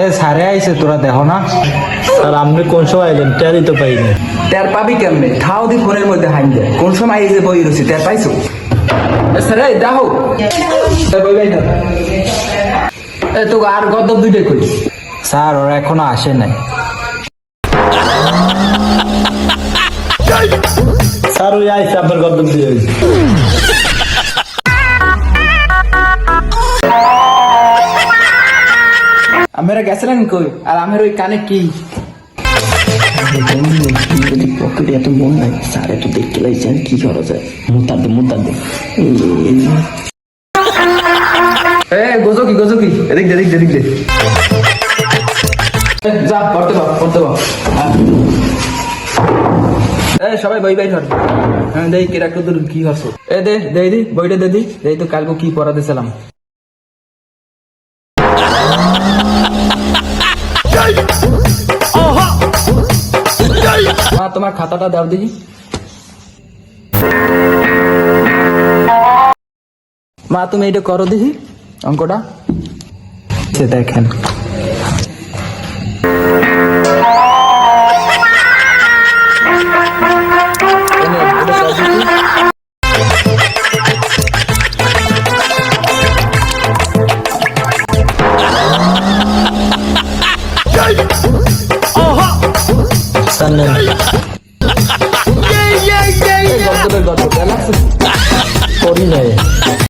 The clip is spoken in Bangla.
এ সারে আইছে তোরা দেখো না। আর আপনি কোন সময় এলেন টেরই তো পাই না তের পাবি কেমনে? ঠাও দি ফোনের মধ্যে হাইন যায় কোন সময় যে বই রয়েছে তের পাইছো? স্যার দেখো। এ তো আর গদ দুইটাই কই। স্যার ওরা এখনও আসে নাই। স্যার ওই আইসে আপনার গদ্দম দিয়ে আমরা গেছিলেন কই? আর আমার ওই কানে কি? পকেটে এত মন নাই স্যার একটু দেখতে লাগছেন কি করা যায় এ এদিক দে এদিক দে এদিক দে। যা, পড়তে পার পড়তে পার এ, সবাই বই, বাই ধর। হ্যাঁ দেই কি হস এ, দে, দেই দি, বইটা দে দি। তো কালকে কি পড়া দিছিলাম তোমার খাতাটা দাও দিদি মা তুমি এটা করো দিদি অঙ্কটা। সে দেখেন। অবস্থান নেন করি নাই।